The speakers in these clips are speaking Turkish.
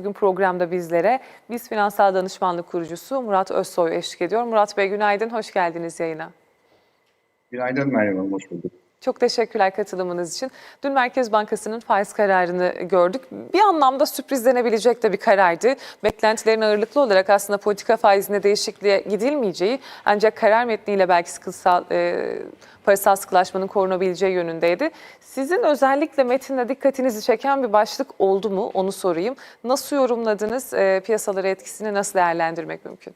Bugün programda bizlere Biz Finansal Danışmanlık kurucusu Murat Özsoy eşlik ediyor. Murat Bey günaydın, hoş geldiniz yayına. Günaydın Hanım, hoş bulduk. Çok teşekkürler katılımınız için. Dün Merkez Bankası'nın faiz kararını gördük. Bir anlamda sürprizlenebilecek de bir karardı. Beklentilerin ağırlıklı olarak aslında politika faizine değişikliğe gidilmeyeceği ancak karar metniyle belki sıkısal, e, parasal sıkılaşmanın korunabileceği yönündeydi. Sizin özellikle metinde dikkatinizi çeken bir başlık oldu mu onu sorayım. Nasıl yorumladınız? E, piyasalara etkisini nasıl değerlendirmek mümkün?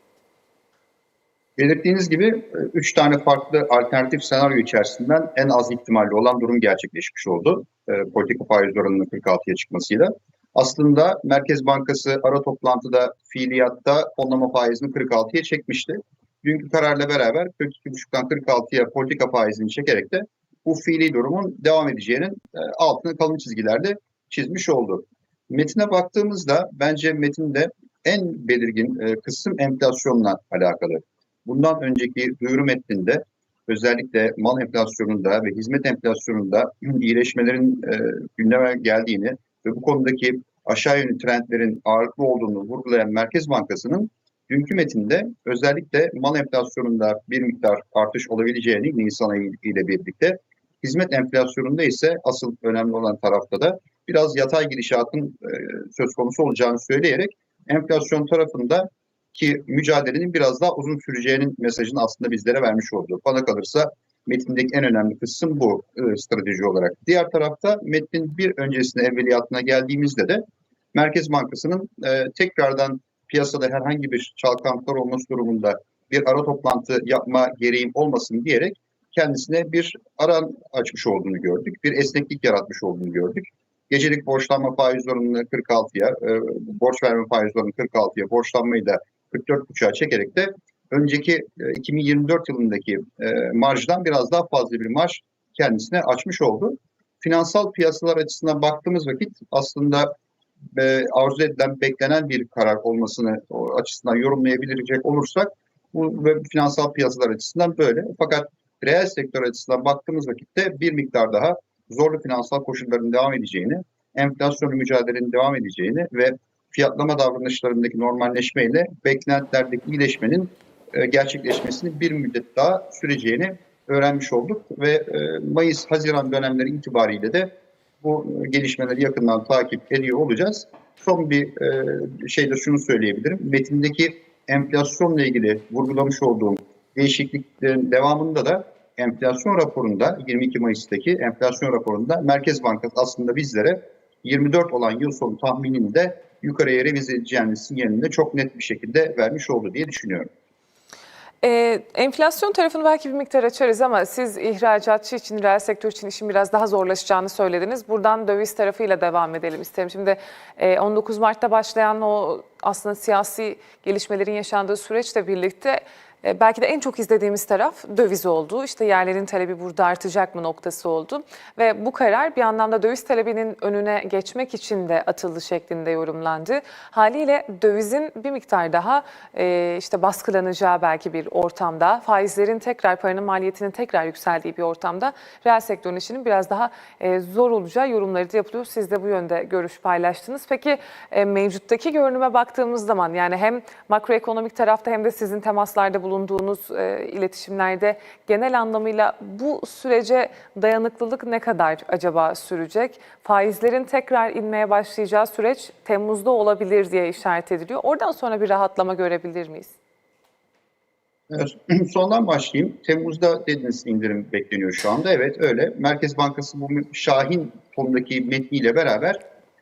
Belirttiğiniz gibi e, üç tane farklı alternatif senaryo içerisinden en az ihtimalli olan durum gerçekleşmiş oldu. E, politika faiz oranının 46'ya çıkmasıyla. Aslında Merkez Bankası ara toplantıda fiiliyatta fonlama faizini 46'ya çekmişti. Dünkü kararla beraber 42,5'tan 46'ya politika faizini çekerek de bu fiili durumun devam edeceğinin e, altını kalın çizgilerde çizmiş oldu. Metine baktığımızda bence metinde en belirgin e, kısım enflasyonla alakalı. Bundan önceki duyuru metninde özellikle mal enflasyonunda ve hizmet enflasyonunda iyileşmelerin e, gündeme geldiğini ve bu konudaki aşağı yönlü trendlerin ağırlıklı olduğunu vurgulayan Merkez Bankası'nın dünkü metinde özellikle mal enflasyonunda bir miktar artış olabileceğini Nisan ayı ile birlikte hizmet enflasyonunda ise asıl önemli olan tarafta da biraz yatay gidişatın e, söz konusu olacağını söyleyerek enflasyon tarafında ki mücadelenin biraz daha uzun süreceğinin mesajını aslında bizlere vermiş oldu. Bana kalırsa metindeki en önemli kısım bu e, strateji olarak. Diğer tarafta metnin bir öncesine evveliyatına geldiğimizde de Merkez Bankası'nın e, tekrardan piyasada herhangi bir çalkantılar olması durumunda bir ara toplantı yapma gereğim olmasın diyerek kendisine bir aran açmış olduğunu gördük. Bir esneklik yaratmış olduğunu gördük. Gecelik borçlanma faiz oranını 46'ya, e, borç verme faiz oranını 46'ya, borçlanmayı da 44,5'a çekerek de önceki e, 2024 yılındaki e, marjdan biraz daha fazla bir marj kendisine açmış oldu. Finansal piyasalar açısından baktığımız vakit aslında e, arzu edilen, beklenen bir karar olmasını açısından yorumlayabilecek olursak bu ve finansal piyasalar açısından böyle. Fakat reel sektör açısından baktığımız vakitte bir miktar daha zorlu finansal koşulların devam edeceğini, enflasyonla mücadelenin devam edeceğini ve fiyatlama davranışlarındaki normalleşmeyle beklentilerdeki iyileşmenin e, gerçekleşmesinin bir müddet daha süreceğini öğrenmiş olduk ve e, Mayıs-Haziran dönemleri itibariyle de bu gelişmeleri yakından takip ediyor olacağız. Son bir e, şeyde şunu söyleyebilirim. Metindeki enflasyonla ilgili vurgulamış olduğum değişikliklerin devamında da enflasyon raporunda 22 Mayıs'taki enflasyon raporunda Merkez Bankası aslında bizlere 24 olan yıl sonu tahminini de yukarıya revize edeceğini sinyalini de çok net bir şekilde vermiş oldu diye düşünüyorum. Ee, enflasyon tarafını belki bir miktar açarız ama siz ihracatçı için, reel sektör için işin biraz daha zorlaşacağını söylediniz. Buradan döviz tarafıyla devam edelim isterim. Şimdi e, 19 Mart'ta başlayan o aslında siyasi gelişmelerin yaşandığı süreçle birlikte belki de en çok izlediğimiz taraf döviz oldu. İşte yerlerin talebi burada artacak mı noktası oldu. Ve bu karar bir anlamda döviz talebinin önüne geçmek için de atıldı şeklinde yorumlandı. Haliyle dövizin bir miktar daha e, işte baskılanacağı belki bir ortamda, faizlerin tekrar, paranın maliyetinin tekrar yükseldiği bir ortamda reel sektörün işinin biraz daha e, zor olacağı yorumları da yapılıyor. Siz de bu yönde görüş paylaştınız. Peki e, mevcuttaki görünüme baktığımız zaman yani hem makroekonomik tarafta hem de sizin temaslarda bulunduğunuz bulunduğunuz e, iletişimlerde genel anlamıyla bu sürece dayanıklılık ne kadar acaba sürecek? Faizlerin tekrar inmeye başlayacağı süreç Temmuz'da olabilir diye işaret ediliyor. Oradan sonra bir rahatlama görebilir miyiz? Evet, sondan başlayayım. Temmuz'da dediniz indirim bekleniyor şu anda. Evet öyle. Merkez Bankası bu Şahin tonundaki metniyle beraber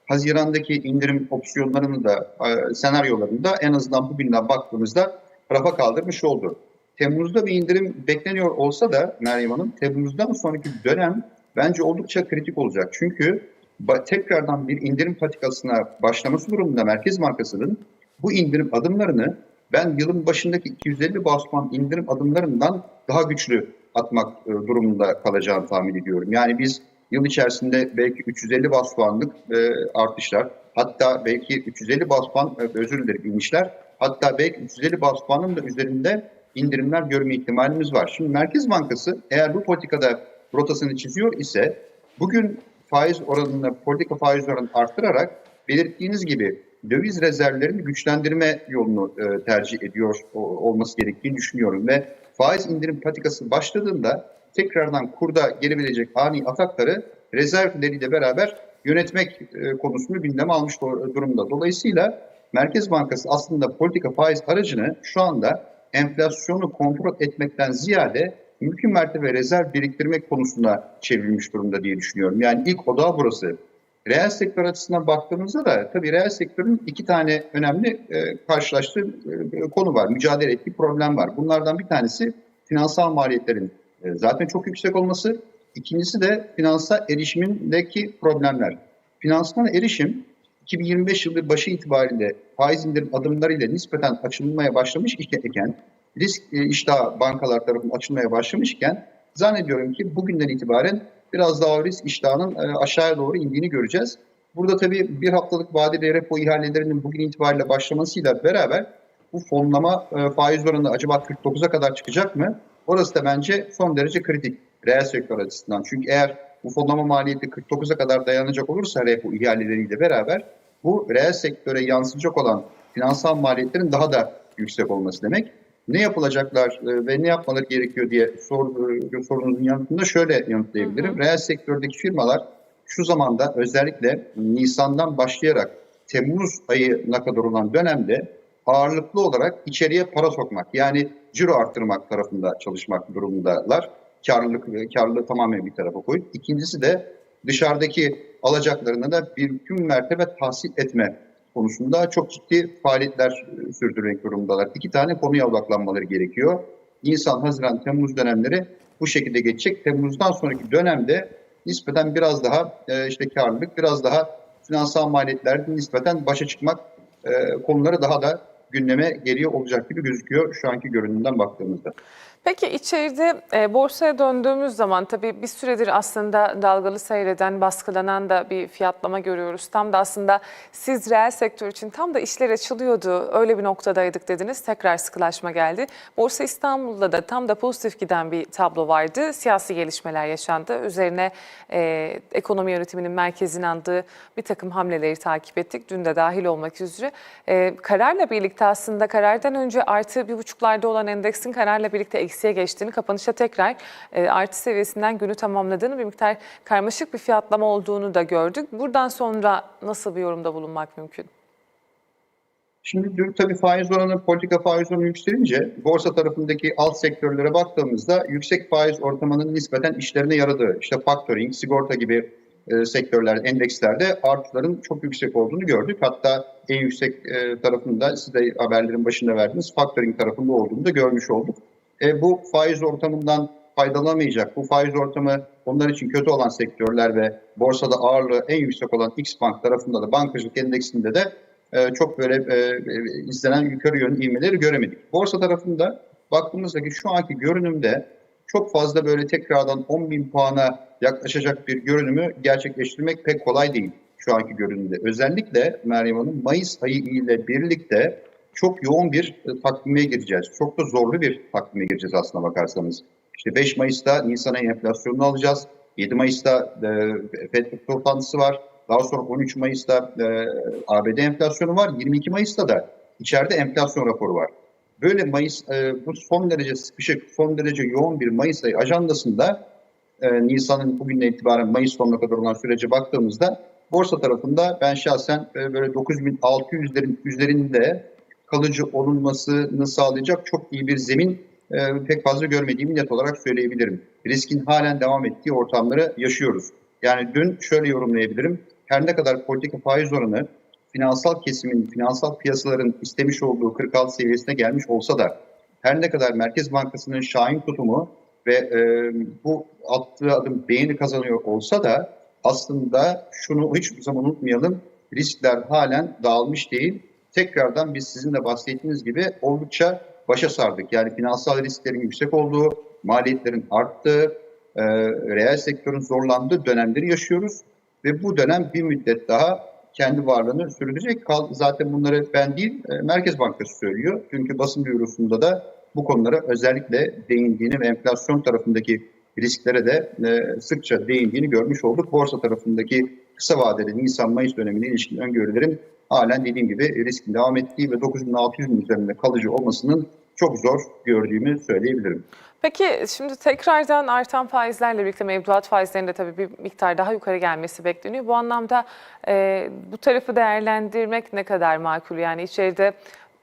Haziran'daki indirim opsiyonlarını da e, senaryolarını da en azından bugünden baktığımızda rafa kaldırmış oldu. Temmuz'da bir indirim bekleniyor olsa da Meryem Hanım, Temmuz'dan sonraki dönem bence oldukça kritik olacak. Çünkü tekrardan bir indirim patikasına başlaması durumunda Merkez Bankası'nın bu indirim adımlarını ben yılın başındaki 250 bas puan indirim adımlarından daha güçlü atmak e, durumunda kalacağını tahmin ediyorum. Yani biz yıl içerisinde belki 350 bas puanlık e, artışlar, hatta belki 350 bas puan, e, özür dilerim inişler Hatta belki 350 bas puanın da üzerinde indirimler görme ihtimalimiz var. Şimdi Merkez Bankası eğer bu politikada rotasını çiziyor ise bugün faiz oranını, politika faiz oranını arttırarak belirttiğiniz gibi döviz rezervlerini güçlendirme yolunu e, tercih ediyor o- olması gerektiğini düşünüyorum ve faiz indirim patikası başladığında tekrardan kurda gelebilecek ani atakları rezervleriyle beraber yönetmek e, konusunu gündeme almış durumda. Dolayısıyla Merkez Bankası aslında politika faiz aracını şu anda enflasyonu kontrol etmekten ziyade mümkün mertebe rezerv biriktirmek konusuna çevrilmiş durumda diye düşünüyorum. Yani ilk odağı burası. Reel sektör açısından baktığımızda da tabii reel sektörün iki tane önemli e, karşılaştığı e, konu var. Mücadele ettiği problem var. Bunlardan bir tanesi finansal maliyetlerin e, zaten çok yüksek olması. İkincisi de finansal erişimindeki problemler. Finansman erişim 2025 yılı başı itibariyle faiz indirim adımlarıyla nispeten açılmaya başlamış iken, risk e, iştahı bankalar tarafından açılmaya başlamışken zannediyorum ki bugünden itibaren biraz daha risk iştahının e, aşağıya doğru indiğini göreceğiz. Burada tabii bir haftalık vadeli repo ihalelerinin bugün itibariyle başlamasıyla beraber bu fonlama e, faiz oranı acaba 49'a kadar çıkacak mı? Orası da bence son derece kritik reel sektör açısından. Çünkü eğer bu fonlama maliyeti 49'a kadar dayanacak olursa repo ihaleleriyle beraber bu reel sektöre yansıyacak olan finansal maliyetlerin daha da yüksek olması demek. Ne yapılacaklar e, ve ne yapmaları gerekiyor diye sor, e, sorunuzun yanıtında şöyle yanıtlayabilirim. Hı hı. Reel sektördeki firmalar şu zamanda özellikle Nisan'dan başlayarak Temmuz ayına kadar olan dönemde ağırlıklı olarak içeriye para sokmak yani ciro arttırmak tarafında çalışmak durumundalar. Karlılık, karlılığı tamamen bir tarafa koyup. İkincisi de dışarıdaki alacaklarına da bir tüm mertebe tahsil etme konusunda çok ciddi faaliyetler e, sürdürmek durumdalar. İki tane konuya odaklanmaları gerekiyor. Nisan, Haziran, Temmuz dönemleri bu şekilde geçecek. Temmuz'dan sonraki dönemde nispeten biraz daha e, işte karlılık, biraz daha finansal maliyetlerden nispeten başa çıkmak e, konuları daha da gündeme geliyor olacak gibi gözüküyor şu anki görünümden baktığımızda. Peki içeride e, borsaya döndüğümüz zaman tabii bir süredir aslında dalgalı seyreden, baskılanan da bir fiyatlama görüyoruz. Tam da aslında siz reel sektör için tam da işler açılıyordu, öyle bir noktadaydık dediniz. Tekrar sıkılaşma geldi. Borsa İstanbul'da da tam da pozitif giden bir tablo vardı. Siyasi gelişmeler yaşandı. Üzerine e, ekonomi yönetiminin merkezine aldığı bir takım hamleleri takip ettik. Dün de dahil olmak üzere. E, kararla birlikte aslında karardan önce artı bir buçuklarda olan endeksin kararla birlikte eksiye geçtiğini, kapanışta tekrar e, artı seviyesinden günü tamamladığını, bir miktar karmaşık bir fiyatlama olduğunu da gördük. Buradan sonra nasıl bir yorumda bulunmak mümkün? Şimdi dün tabii faiz oranı, politika faiz oranı yükselince borsa tarafındaki alt sektörlere baktığımızda yüksek faiz ortamının nispeten işlerine yaradığı, işte factoring, sigorta gibi e, sektörler, endekslerde artıların çok yüksek olduğunu gördük. Hatta en yüksek e, tarafında siz de haberlerin başında verdiğiniz factoring tarafında olduğunu da görmüş olduk. E, bu faiz ortamından faydalanamayacak, bu faiz ortamı onlar için kötü olan sektörler ve borsada ağırlığı en yüksek olan X Bank tarafında da bankacılık endeksinde de e, çok böyle e, e, izlenen yukarı yönlü ivmeleri göremedik. Borsa tarafında baktığımızda ki şu anki görünümde çok fazla böyle tekrardan 10 bin puana yaklaşacak bir görünümü gerçekleştirmek pek kolay değil şu anki görünümde. Özellikle Meryem Hanım Mayıs ayı ile birlikte çok yoğun bir e, takvime gireceğiz. Çok da zorlu bir takvime gireceğiz aslına bakarsanız. İşte 5 Mayıs'ta Nisan ayı enflasyonunu alacağız. 7 Mayıs'ta e, FED toplantısı var. Daha sonra 13 Mayıs'ta e, ABD enflasyonu var. 22 Mayıs'ta da içeride enflasyon raporu var. Böyle Mayıs, e, bu son derece sıkışık, son derece yoğun bir Mayıs ayı ajandasında e, Nisan'ın bugünden itibaren Mayıs sonuna kadar olan sürece baktığımızda borsa tarafında ben şahsen e, böyle 9600'lerin üzerinde kalıcı olunmasını sağlayacak çok iyi bir zemin e, pek fazla görmediğimi net olarak söyleyebilirim. Riskin halen devam ettiği ortamları yaşıyoruz. Yani dün şöyle yorumlayabilirim. Her ne kadar politika faiz oranı finansal kesimin, finansal piyasaların istemiş olduğu 46 seviyesine gelmiş olsa da her ne kadar Merkez Bankası'nın şahin tutumu ve e, bu attığı adım beğeni kazanıyor olsa da aslında şunu hiçbir zaman unutmayalım. Riskler halen dağılmış değil. Tekrardan biz sizin de bahsettiğiniz gibi oldukça başa sardık. Yani finansal risklerin yüksek olduğu, maliyetlerin arttığı, e, reel sektörün zorlandığı dönemleri yaşıyoruz. Ve bu dönem bir müddet daha kendi varlığını sürdürecek. Zaten bunları ben değil, e, Merkez Bankası söylüyor. Çünkü basın bürosunda da bu konulara özellikle değindiğini ve enflasyon tarafındaki risklere de e, sıkça değindiğini görmüş olduk. Borsa tarafındaki kısa vadeli Nisan-Mayıs dönemine ilişkin öngörülerin halen dediğim gibi riskin devam ettiği ve 9600'ün üzerinde kalıcı olmasının çok zor gördüğümü söyleyebilirim. Peki şimdi tekrardan artan faizlerle birlikte mevduat faizlerinde tabii bir miktar daha yukarı gelmesi bekleniyor. Bu anlamda e, bu tarafı değerlendirmek ne kadar makul? Yani içeride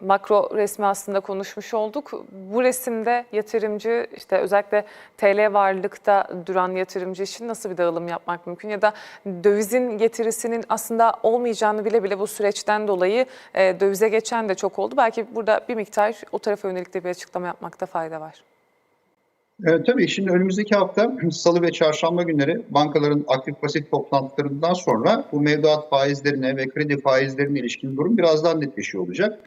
makro resmi aslında konuşmuş olduk. Bu resimde yatırımcı işte özellikle TL varlıkta duran yatırımcı için nasıl bir dağılım yapmak mümkün? Ya da dövizin getirisinin aslında olmayacağını bile bile bu süreçten dolayı e, dövize geçen de çok oldu. Belki burada bir miktar o tarafa yönelik de bir açıklama yapmakta fayda var. E, tabii şimdi önümüzdeki hafta salı ve çarşamba günleri bankaların aktif pasif toplantılarından sonra bu mevduat faizlerine ve kredi faizlerine ilişkin durum biraz daha netleşiyor olacak.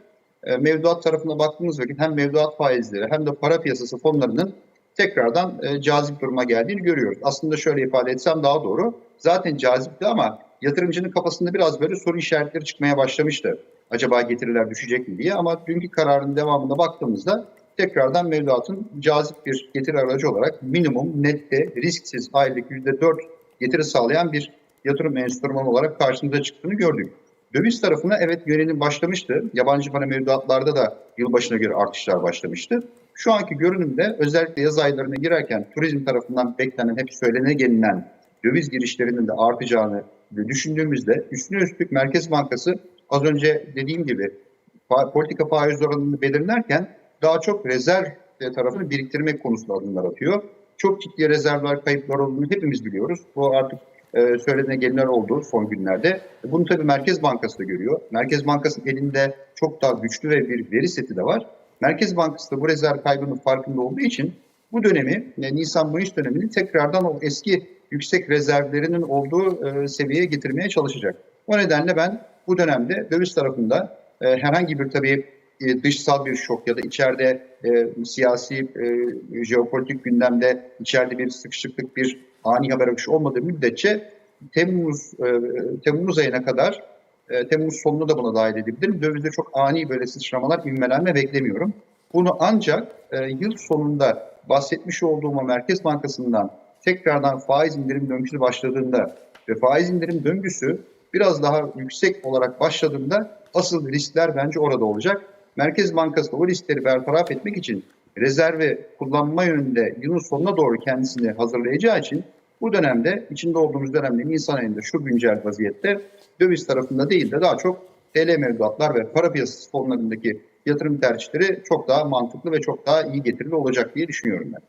E, mevduat tarafına baktığımız vakit hem mevduat faizleri hem de para piyasası fonlarının tekrardan e, cazip duruma geldiğini görüyoruz. Aslında şöyle ifade etsem daha doğru. Zaten cazipti ama yatırımcının kafasında biraz böyle soru işaretleri çıkmaya başlamıştı. Acaba getiriler düşecek mi diye ama dünkü kararın devamında baktığımızda tekrardan mevduatın cazip bir getiri aracı olarak minimum nette risksiz aylık %4 getiri sağlayan bir yatırım enstrümanı olarak karşımıza çıktığını gördük. Döviz tarafına evet yönelim başlamıştı. Yabancı para mevduatlarda da yılbaşına göre artışlar başlamıştı. Şu anki görünümde özellikle yaz aylarına girerken turizm tarafından beklenen, hep söylene gelinen döviz girişlerinin de artacağını düşündüğümüzde üstüne üstlük Merkez Bankası az önce dediğim gibi politika faiz oranını belirlerken daha çok rezerv tarafını biriktirmek konusunda adımlar atıyor. Çok ciddi rezervler, kayıplar olduğunu hepimiz biliyoruz. Bu artık e, söylediğine gelinler oldu son günlerde. Bunu tabii Merkez Bankası da görüyor. Merkez Bankası'nın elinde çok daha güçlü ve bir veri seti de var. Merkez Bankası da bu rezerv kaybının farkında olduğu için bu dönemi, e, Nisan-Mayıs dönemini tekrardan o eski yüksek rezervlerinin olduğu e, seviyeye getirmeye çalışacak. O nedenle ben bu dönemde döviz tarafında e, herhangi bir tabii e, dışsal bir şok ya da içeride e, siyasi, e, jeopolitik gündemde içeride bir sıkışıklık, bir ani haber akışı olmadığı müddetçe Temmuz e, Temmuz ayına kadar e, Temmuz sonunu da buna dahil edebilirim. Dövizde çok ani böyle sıçramalar, ivmelenme beklemiyorum. Bunu ancak e, yıl sonunda bahsetmiş olduğum Merkez Bankası'ndan tekrardan faiz indirim döngüsü başladığında ve faiz indirim döngüsü biraz daha yüksek olarak başladığında asıl riskler bence orada olacak. Merkez Bankası da o riskleri bertaraf etmek için rezervi kullanma yönünde yılın sonuna doğru kendisini hazırlayacağı için bu dönemde içinde olduğumuz dönemde Nisan ayında şu güncel vaziyette döviz tarafında değil de daha çok TL mevduatlar ve para piyasası fonlarındaki yatırım tercihleri çok daha mantıklı ve çok daha iyi getirili olacak diye düşünüyorum ben.